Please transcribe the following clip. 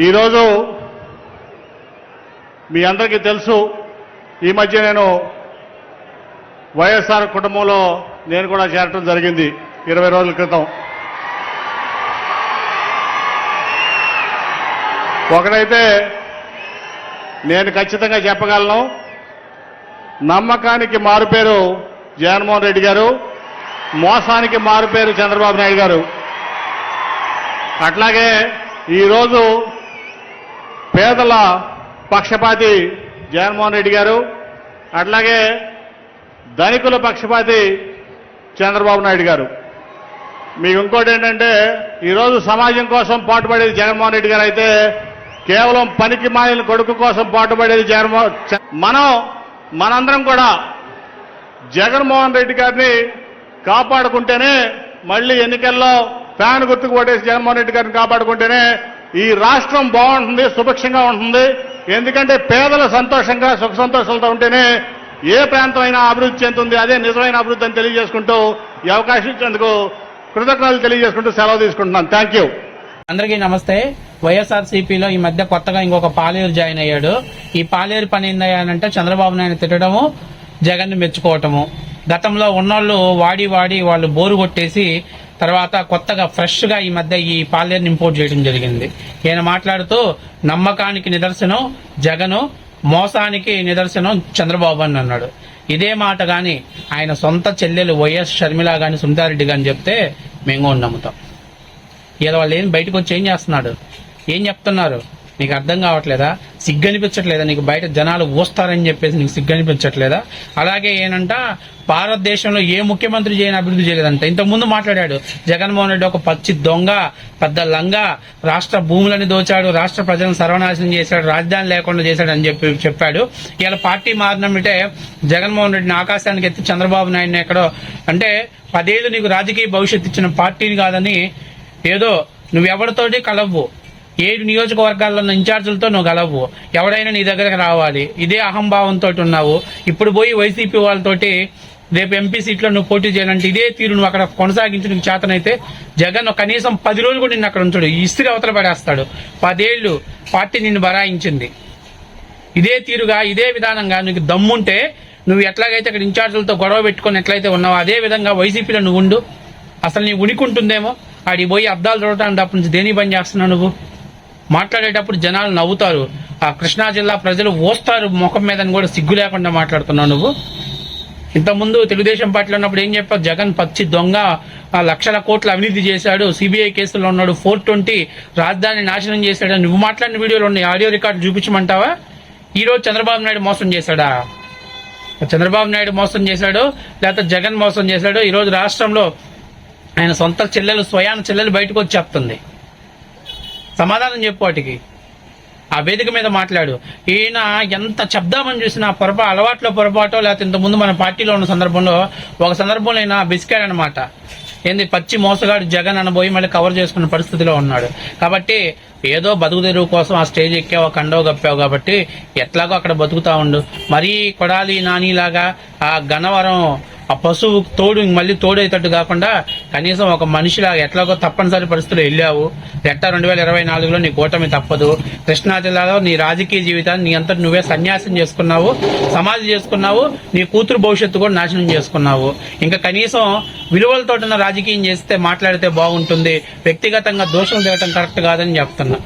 ఈరోజు మీ అందరికీ తెలుసు ఈ మధ్య నేను వైఎస్ఆర్ కుటుంబంలో నేను కూడా చేరటం జరిగింది ఇరవై రోజుల క్రితం. ఒకడైతే నేను ఖచ్చితంగా చెప్పగలను నమ్మకానికి మారుపేరు జగన్మోహన్ రెడ్డి గారు మోసానికి మారుపేరు చంద్రబాబు నాయుడు గారు. అట్లాగే ఈరోజు పేదల పక్షపాతి జగన్మోహన్ రెడ్డి గారు అట్లాగే ధనికుల పక్షపాతి చంద్రబాబు నాయుడు గారు. మీకు ఇంకోటి ఏంటంటే ఈరోజు సమాజం కోసం పాటుపడేది జగన్మోహన్ రెడ్డి గారు అయితే కేవలం పనికి మాలిన కొడుకు కోసం పాటుపడేది జగన్మోహన్ మనం మనందరం కూడా జగన్మోహన్ రెడ్డి గారిని కాపాడుకుంటేనే మళ్ళీ ఎన్నికల్లో ఫ్యాన్ గుర్తుకు ఓటేసి జగన్మోహన్ రెడ్డి గారిని కాపాడుకుంటేనే ఈ రాష్ట్రం బాగుంటుంది సుభిక్షంగా ఉంటుంది. ఎందుకంటే పేదలు సంతోషంగా సుఖ సంతోషాలతో ఉంటేనే ఏ ప్రాంతం అయినా అభివృద్ధి చెందుతుంది. అదే నిజమైన అభివృద్ధి అని తెలియజేసుకుంటూ ఈ అవకాశం ఇచ్చేందుకు కృతజ్ఞతలు తెలియజేసుకుంటూ సెలవు తీసుకుంటున్నాను. థ్యాంక్ యూ అందరికీ నమస్తే. వైఎస్ఆర్ సిపిలో ఈ మధ్య కొత్తగా ఇంకొక పాలేరు జాయిన్ అయ్యాడు. ఈ పాలేరు పని ఏందయ్యానంటే చంద్రబాబు నాయుడు తిట్టడము జగన్ మెచ్చుకోవటము. గతంలో ఉన్నోళ్ళు వాడి వాడి వాళ్ళు బోరు కొట్టేసి తర్వాత కొత్తగా ఫ్రెష్గా ఈ మధ్య ఈ పాలేరుని ఇంపోర్ట్ చేయడం జరిగింది. ఈయన మాట్లాడుతూ నమ్మకానికి నిదర్శనం జగను మోసానికి నిదర్శనం చంద్రబాబు అని అన్నాడు. ఇదే మాట కానీ ఆయన సొంత చెల్లెలు వైఎస్ షర్మిల గాని సునీతారెడ్డి గాని చెప్తే మేము నమ్ముతాం. ఇలా వాళ్ళు ఏం బయటకు వచ్చి ఏం చేస్తున్నాడు? ఏం చెప్తున్నారు? నీకు అర్థం కావట్లేదా? సిగ్గు అనిపించట్లేదా నీకు బయట జనాలు ఊస్తారని చెప్పేసి నీకు సిగ్గు అనిపించట్లేదా అలాగే ఏనంట భారతదేశంలో ఏ ముఖ్యమంత్రి చేయని అభివృద్ధి చేయలేదంట. ఇంతకుముందు మాట్లాడాడు జగన్మోహన్ రెడ్డి ఒక పచ్చి దొంగ పెద్ద లంగా రాష్ట్ర భూములని దోచాడు రాష్ట్ర ప్రజలను సర్వనాశనం చేశాడు రాజధాని లేకుండా చేశాడు అని చెప్పి చెప్పాడు. ఇలా పార్టీ మారినమిటే జగన్మోహన్ రెడ్డిని ఆకాశానికి ఎత్తి చంద్రబాబు నాయుడిని ఎక్కడో అంటే పదేళ్ళు నీకు రాజకీయ భవిష్యత్తు ఇచ్చిన పార్టీని కాదని ఏదో నువ్వెవరితోటి కలవ్వు. ఏడు నియోజకవర్గాల్లో ఉన్న ఇన్ఛార్జీలతో నువ్వు గలవు. ఎవడైనా నీ దగ్గరకు రావాలి. ఇదే అహంభావంతో ఉన్నావు ఇప్పుడు పోయి వైసీపీ వాళ్ళతోటి రేపు ఎంపీ సీట్లో నువ్వు పోటీ చేయాలంటే ఇదే తీరు నువ్వు అక్కడ కొనసాగించి నీకు చేతనైతే జగన్ కనీసం పది రోజులు కూడా నిన్ను అక్కడ ఉంచాడు. ఇస్త్రీ అవతల పడేస్తాడు. పదేళ్ళు పార్టీ నిన్ను బరాయించింది. ఇదే తీరుగా ఇదే విధానంగా నీకు దమ్ముంటే నువ్వు ఎట్లాగైతే అక్కడ ఇన్ఛార్జీలతో గొడవ పెట్టుకొని ఎట్లయితే ఉన్నావో అదే విధంగా వైసీపీలో నువ్వు ఉండు. అసలు నీ ఉనికి ఉంటుందేమో? ఆడి పోయి అద్దాలు చూడటానికి తప్ప నుంచి దేని పని చేస్తున్నావు నువ్వు? మాట్లాడేటప్పుడు జనాలు నవ్వుతారు. ఆ కృష్ణా జిల్లా ప్రజలు ఓస్తారు ముఖం మీదని కూడా సిగ్గు లేకుండా మాట్లాడుతున్నావు నువ్వు. ఇంతకుముందు తెలుగుదేశం పార్టీలో ఉన్నప్పుడు ఏం చెప్పావు? జగన్ పచ్చి దొంగ లక్షల కోట్ల అవినీతి చేశాడు సిబిఐ కేసులో ఉన్నాడు ఫోర్ ట్వంటీ రాజధాని నాశనం చేశాడు. నువ్వు మాట్లాడిన వీడియోలు ఉన్నాయి ఆడియో రికార్డు చూపించమంటావా? ఈరోజు చంద్రబాబు నాయుడు మోసం చేశాడా? చంద్రబాబు నాయుడు మోసం చేశాడు లేకపోతే జగన్ మోసం చేశాడు. ఈరోజు రాష్ట్రంలో ఆయన సొంత చెల్లెలు స్వయాన చెల్లెలు బయటకు వచ్చి చెప్తుంది. సమాధానం చెప్పు వాటికి. ఆ వేదిక మీద మాట్లాడు. ఈయన ఎంత చెప్దామని చూసినా పొరపా అలవాట్లో పొరపాటో లేకపోతే ఇంతకుముందు మన పార్టీలో ఉన్న సందర్భంలో ఒక సందర్భంలో ఆయన అనమాట ఏంది? పచ్చి మోసగాడు జగన్ అనబోయి మళ్ళీ కవర్ చేసుకున్న పరిస్థితిలో ఉన్నాడు. కాబట్టి ఏదో బతుకు తెరువు కోసం ఆ స్టేజ్ ఎక్కావు కండవ గప్పావు కాబట్టి ఎట్లాగో అక్కడ బతుకుతా ఉండు. మరీ కొడాలి నానిలాగా ఆ గన్నవరం ఆ పశువు తోడు మళ్ళీ తోడేటట్టు కాకుండా కనీసం ఒక మనిషిలాగా ఎట్లాగో తప్పనిసరి పరిస్థితులు వెళ్ళావు. ఎట్టా రెండు వేల ఇరవై నాలుగులో నీ కూటమి తప్పదు. కృష్ణా జిల్లాలో నీ రాజకీయ జీవితాన్ని నీ అంతటి నువ్వే సన్యాసం చేసుకున్నావు సమాధి చేసుకున్నావు నీ కూతురు భవిష్యత్తు కూడా నాశనం చేసుకున్నావు. ఇంకా కనీసం విలువలతో రాజకీయం చేస్తే మాట్లాడితే బాగుంటుంది. వ్యక్తిగతంగా దోషం తిరగటం కరెక్ట్ కాదని చెప్తున్నా.